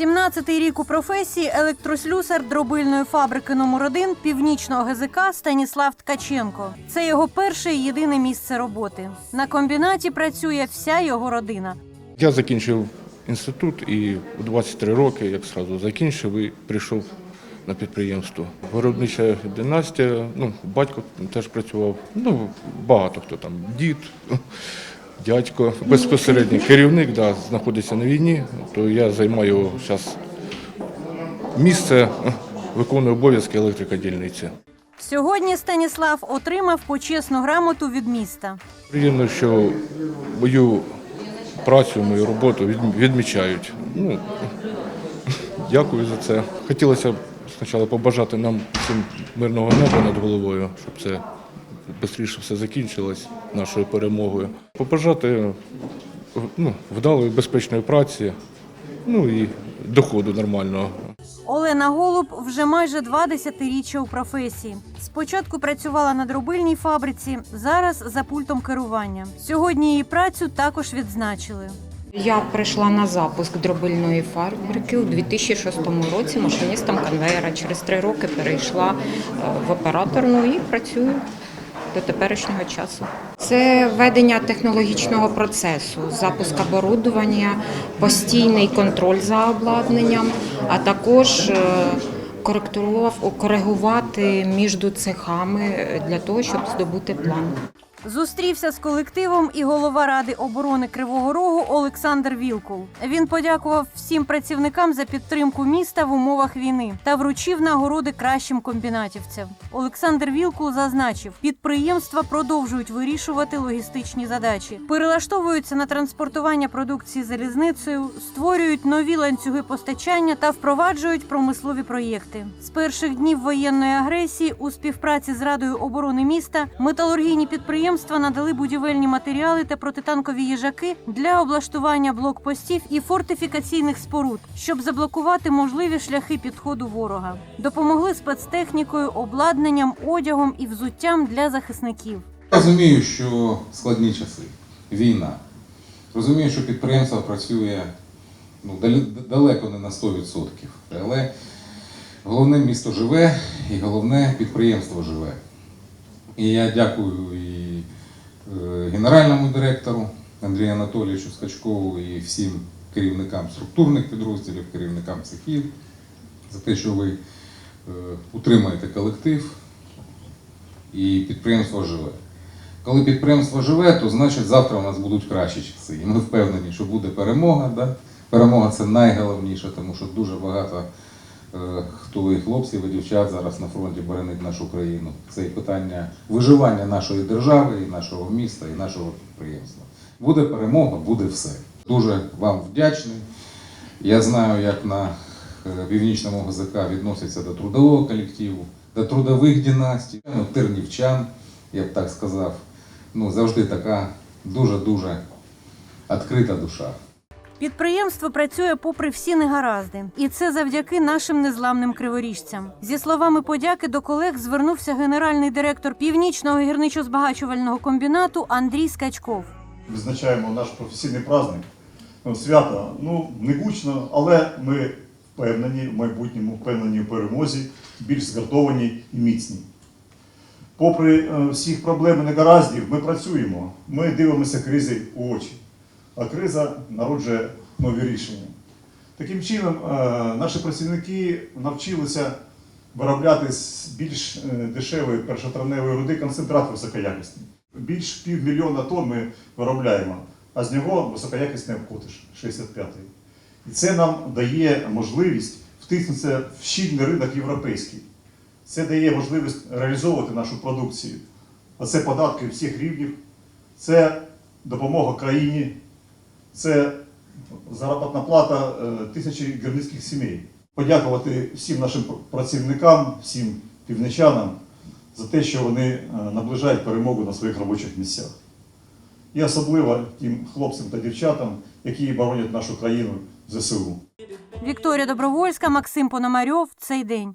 17-й рік у професії електрослюсар дробильної фабрики номер 1 північного ГЗК Станіслав Ткаченко. Це його перше і єдине місце роботи. На комбінаті працює вся його родина. Я закінчив інститут і у 23 роки, як сразу закінчив, і прийшов на підприємство. Виробнича династія, ну, батько теж працював, ну, багато хто там, дід, дядько, безпосередньо керівник да, знаходиться на війні, то я займаю зараз місце, виконую обов'язки електрика дільниці. Сьогодні Станіслав отримав почесну грамоту від міста. Приємно, що мою працю, мою роботу відмічають. Ну, дякую за це. Хотілося б спочатку побажати нам всім мирного неба над головою, щоб це швидше все закінчилось нашою перемогою. Побажати ну, вдалої, безпечної праці, ну і доходу нормального. Олена Голуб вже майже два десятиріччя у професії. Спочатку працювала на дробильній фабриці, зараз за пультом керування. Сьогодні її працю також відзначили. Я прийшла на запуск дробильної фабрики у 2006 році машиністом конвеєра. Через три роки перейшла е, в операторну і працюю до теперішнього часу. Це ведення технологічного процесу, запуск оборудування, постійний контроль за обладнанням, а також е, коригувати між цехами для того, щоб здобути план. Зустрівся з колективом і голова ради оборони Кривого Рогу Олександр Вілкул. Він подякував всім працівникам за підтримку міста в умовах війни та вручив нагороди кращим комбінатівцям. Олександр Вілкул зазначив, підприємства продовжують вирішувати логістичні задачі, перелаштовуються на транспортування продукції залізницею, створюють нові ланцюги постачання та впроваджують промислові проєкти. З перших днів воєнної агресії у співпраці з Радою оборони міста металургійні підприємства надали будівельні матеріали та протитанкові їжаки для облаштування блокпостів і фортифікаційних споруд, щоб заблокувати можливі шляхи підходу ворога. Допомогли спецтехнікою, обладнанням, одягом і взуттям для захисників. Розумію, що складні часи, війна. Розумію, що підприємство працює ну, далеко не на 100%. Але головне місто живе і головне підприємство живе. І я дякую і генеральному директору Андрію Анатолійовичу Скачкову і всім керівникам структурних підрозділів, керівникам цехів за те, що ви е, утримуєте колектив і підприємство живе. Коли підприємство живе, то значить завтра у нас будуть кращі часи. І ми впевнені, що буде перемога. Да? Перемога це найголовніше, тому що дуже багато е, хто і хлопців, і дівчат зараз на фронті боронить нашу країну. Це і питання виживання нашої держави, і нашого міста, і нашого підприємства. Буде перемога, буде все. Дуже вам вдячний. Я знаю, як на е, північному ГЗК відносяться до трудового колективу, до трудових династій, ну, тернівчан, я б так сказав. Ну, завжди така дуже-дуже відкрита душа. Підприємство працює попри всі негаразди, і це завдяки нашим незламним криворіжцям. Зі словами подяки до колег звернувся генеральний директор північного гірничо-збагачувального комбінату Андрій Скачков. відзначаємо наш професійний праздник. Ну, Свято, ну, не гучно, але ми впевнені в майбутньому, впевнені в перемозі, більш згартовані і міцні. Попри е, всіх проблем і негараздів, ми працюємо, ми дивимося кризі у очі, а криза народжує нові рішення. Таким чином, е, наші працівники навчилися виробляти з більш е, дешевої першотравневої руди концентрат високоякісний. Більш півмільйона тонн ми виробляємо, а з нього високоякісний обкотиш 65-й. І це нам дає можливість втиснутися в щільний ринок європейський. Це дає можливість реалізовувати нашу продукцію. А це податки всіх рівнів, це допомога країні, це заробітна плата е, тисячі гірницьких сімей. Подякувати всім нашим працівникам, всім півничанам за те, що вони е, наближають перемогу на своїх робочих місцях. І особливо тим хлопцям та дівчатам, які боронять нашу країну ЗСУ. Вікторія Добровольська, Максим Пономарьов. Цей день.